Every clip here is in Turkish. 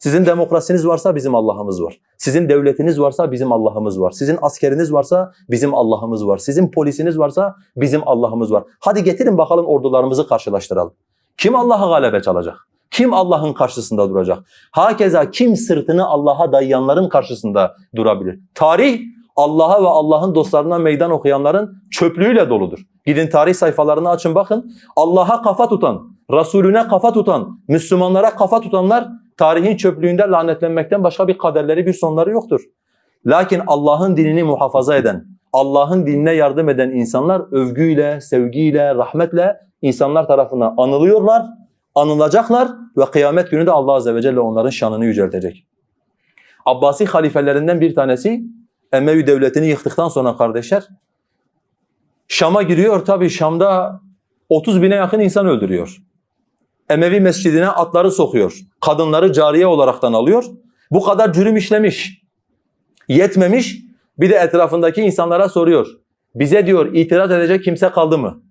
Sizin demokrasiniz varsa bizim Allah'ımız var. Sizin devletiniz varsa bizim Allah'ımız var. Sizin askeriniz varsa bizim Allah'ımız var. Sizin polisiniz varsa bizim Allah'ımız var. Hadi getirin bakalım ordularımızı karşılaştıralım. Kim Allah'a galebe çalacak? Kim Allah'ın karşısında duracak? Hakeza kim sırtını Allah'a dayayanların karşısında durabilir? Tarih Allah'a ve Allah'ın dostlarına meydan okuyanların çöplüğüyle doludur. Gidin tarih sayfalarını açın bakın. Allah'a kafa tutan, Resulüne kafa tutan, Müslümanlara kafa tutanlar tarihin çöplüğünde lanetlenmekten başka bir kaderleri bir sonları yoktur. Lakin Allah'ın dinini muhafaza eden, Allah'ın dinine yardım eden insanlar övgüyle, sevgiyle, rahmetle insanlar tarafından anılıyorlar, anılacaklar ve kıyamet günü de Allah Azze ve Celle onların şanını yüceltecek. Abbasi halifelerinden bir tanesi Emevi devletini yıktıktan sonra kardeşler Şam'a giriyor tabi Şam'da 30 bine yakın insan öldürüyor. Emevi mescidine atları sokuyor. Kadınları cariye olaraktan alıyor. Bu kadar cürüm işlemiş. Yetmemiş bir de etrafındaki insanlara soruyor. Bize diyor itiraz edecek kimse kaldı mı?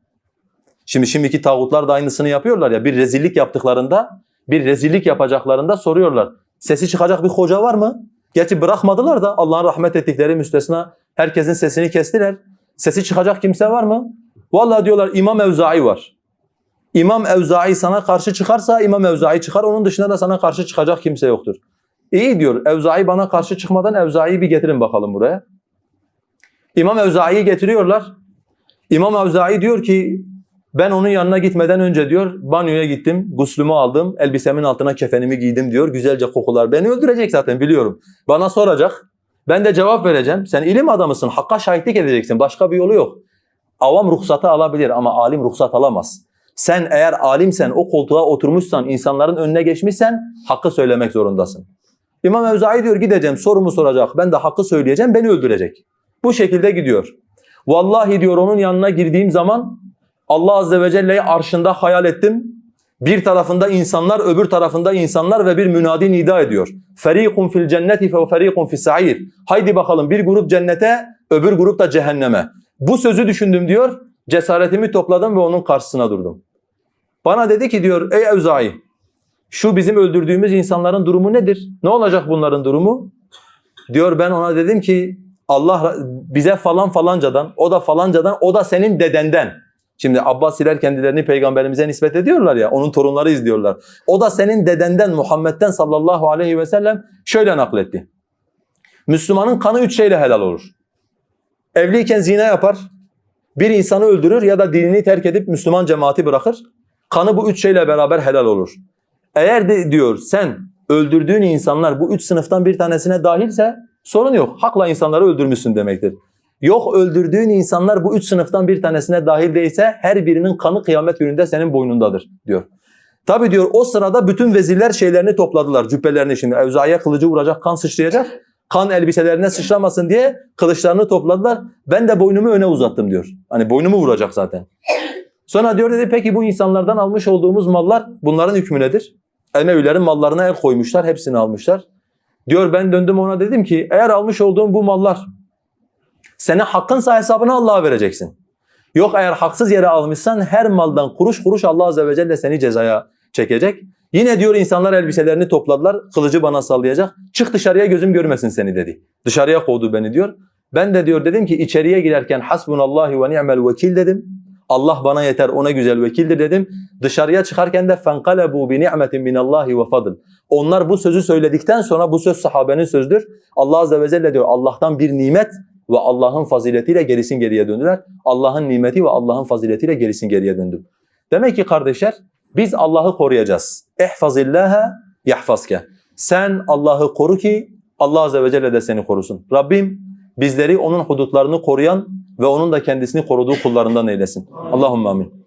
Şimdi şimdiki tağutlar da aynısını yapıyorlar ya bir rezillik yaptıklarında bir rezillik yapacaklarında soruyorlar. Sesi çıkacak bir hoca var mı? Gerçi bırakmadılar da Allah'ın rahmet ettikleri müstesna herkesin sesini kestiler. Sesi çıkacak kimse var mı? Vallahi diyorlar İmam Evza'i var. İmam Evza'i sana karşı çıkarsa İmam Evza'i çıkar. Onun dışında da sana karşı çıkacak kimse yoktur. İyi diyor. Evza'i bana karşı çıkmadan Evza'iyi bir getirin bakalım buraya. İmam Evza'iyi getiriyorlar. İmam Evza'i diyor ki ben onun yanına gitmeden önce diyor banyoya gittim, guslümü aldım, elbisemin altına kefenimi giydim diyor. Güzelce kokular beni öldürecek zaten biliyorum. Bana soracak. Ben de cevap vereceğim. Sen ilim adamısın, hakka şahitlik edeceksin. Başka bir yolu yok. Avam ruhsatı alabilir ama alim ruhsat alamaz. Sen eğer alimsen, o koltuğa oturmuşsan, insanların önüne geçmişsen hakkı söylemek zorundasın. İmam Evzai diyor gideceğim sorumu soracak, ben de hakkı söyleyeceğim, beni öldürecek. Bu şekilde gidiyor. Vallahi diyor onun yanına girdiğim zaman Allah Azze ve Celle'yi arşında hayal ettim. Bir tarafında insanlar, öbür tarafında insanlar ve bir münadi nida ediyor. Ferikun fil cenneti ve ferikun fis sair. Haydi bakalım bir grup cennete, öbür grup da cehenneme. Bu sözü düşündüm diyor. Cesaretimi topladım ve onun karşısına durdum. Bana dedi ki diyor ey Evzai şu bizim öldürdüğümüz insanların durumu nedir? Ne olacak bunların durumu? Diyor ben ona dedim ki Allah bize falan falancadan, o da falancadan, o da senin dedenden. Şimdi Abbasiler kendilerini peygamberimize nispet ediyorlar ya, onun torunları izliyorlar. O da senin dedenden Muhammed'den sallallahu aleyhi ve sellem şöyle nakletti. Müslümanın kanı üç şeyle helal olur. Evliyken zina yapar, bir insanı öldürür ya da dinini terk edip Müslüman cemaati bırakır. Kanı bu üç şeyle beraber helal olur. Eğer de diyor sen öldürdüğün insanlar bu üç sınıftan bir tanesine dahilse sorun yok. Hakla insanları öldürmüşsün demektir. Yok öldürdüğün insanlar bu üç sınıftan bir tanesine dahil değilse her birinin kanı kıyamet gününde senin boynundadır diyor. Tabi diyor o sırada bütün vezirler şeylerini topladılar cübbelerini şimdi. Evza'ya kılıcı vuracak kan sıçrayacak. Kan elbiselerine sıçramasın diye kılıçlarını topladılar. Ben de boynumu öne uzattım diyor. Hani boynumu vuracak zaten. Sonra diyor dedi peki bu insanlardan almış olduğumuz mallar bunların hükmü nedir? Emevilerin mallarına el koymuşlar hepsini almışlar. Diyor ben döndüm ona dedim ki eğer almış olduğum bu mallar senin hakkınsa hesabını Allah'a vereceksin. Yok eğer haksız yere almışsan her maldan kuruş kuruş Allah Azze ve Celle seni cezaya çekecek. Yine diyor insanlar elbiselerini topladılar. Kılıcı bana sallayacak. Çık dışarıya gözüm görmesin seni dedi. Dışarıya kovdu beni diyor. Ben de diyor dedim ki içeriye girerken hasbunallahi ve ni'mel vekil dedim. Allah bana yeter ona güzel vekildir dedim. Dışarıya çıkarken de fenkalebu bi ni'metin minallahi ve fadl. Onlar bu sözü söyledikten sonra bu söz sahabenin sözdür. Allah azze ve celle diyor Allah'tan bir nimet ve Allah'ın faziletiyle gerisin geriye döndüler. Allah'ın nimeti ve Allah'ın faziletiyle gerisin geriye döndüm. Demek ki kardeşler biz Allah'ı koruyacağız. İhfazillâhe yahfazke. Sen Allah'ı koru ki Allah azze ve celle de seni korusun. Rabbim bizleri onun hudutlarını koruyan ve onun da kendisini koruduğu kullarından eylesin. Allahümme amin.